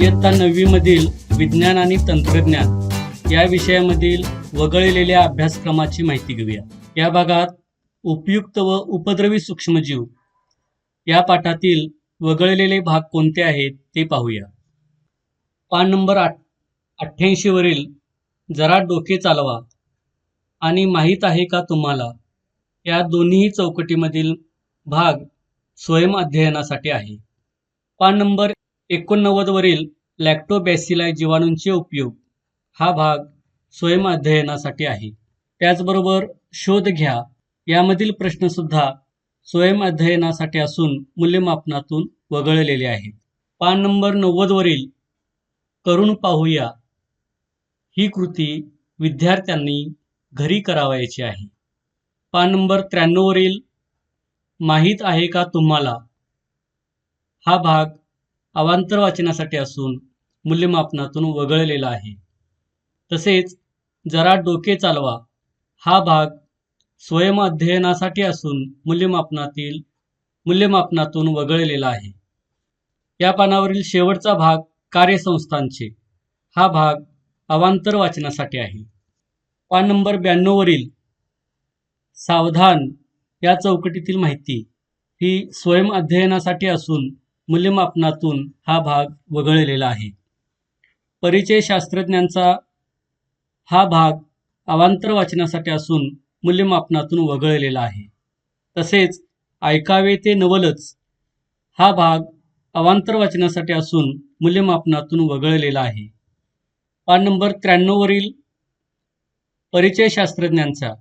इयत्ता नववीमधील विज्ञान आणि तंत्रज्ञान या विषयामधील वगळलेल्या अभ्यासक्रमाची माहिती घेऊया. या भागात उपयुक्त व उपद्रवी सूक्ष्मजीव या पाठातील वगळलेले भाग कोणते आहेत ते पाहूया. पान नंबर आठ अठ्ठ्याऐंशीवरील जरा डोके चालवा आणि माहीत आहे का तुम्हाला या दोन्ही चौकटीमधील भाग स्वयं अध्ययनासाठी आहे. पान नंबर एकोणनव्वदवरील लॅक्टोबॅसिलाय जीवाणूंचे उपयोग हा भाग स्वयं अध्ययनासाठी आहे. त्याचबरोबर शोध घ्या. यामधील प्रश्नसुद्धा स्वयं अध्ययनासाठी असून मूल्यमापनातून वगळलेले आहेत पान नंबर नव्वदवरील करून पाहूया. ही कृती विद्यार्थ्यांनी घरी करावयाची आहे. पान नंबर त्र्याण्णववरील माहीत आहे का तुम्हाला? हा भाग अवांतर वाचनासाठी असून मूल्यमापनातून वगळलेला आहे. तसेच जरा डोके चालवा. हा भाग स्वयं अध्ययनासाठी असून मूल्यमापनातील मूल्यमापनातून वगळलेला आहे. या पानावरील शेवटचा भाग कार्यसंस्थांचे. हा भाग अवांतर वाचनासाठी आहे. पान नंबर ब्याण्णववरील सावधान या चौकटीतील माहिती ही स्वयं अध्ययनासाठी असून मूल्यमापनातून हा भाग वगळलेला आहे. परिचय शास्त्रज्ञांचा हा भाग अवांतर वाचनासाठी असून मूल्यमापनातून वगळलेला आहे. तसेच ऐकावे ते नवलच हा भाग अवांतर वाचनासाठी असून मूल्यमापनातून वगळलेला आहे. पान नंबर त्र्याण्णववरील परिचय शास्त्रज्ञांचा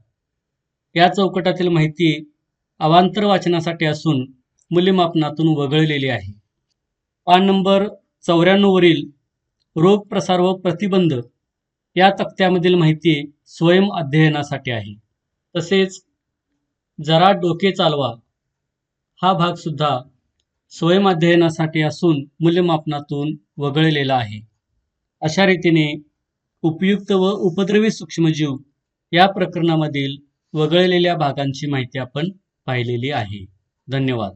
या चौकटातील माहिती अवांतर वाचनासाठी असून मूल्यमापनातून वगळलेली आहे. पान नंबर चौऱ्याण्णववरील रोग प्रसार व प्रतिबंध या तक्त्यामधील माहिती स्वयं अध्ययनासाठी आहे. तसेच जरा डोके चालवा हा भाग सुद्धा स्वयं अध्ययनासाठी असून मूल्यमापनातून वगळलेला आहे. अशा रीतीने उपयुक्त व उपद्रवी सूक्ष्मजीव या प्रकरणामधील वगळलेल्या भागांची माहिती आपण पाहिलेली आहे. धन्यवाद.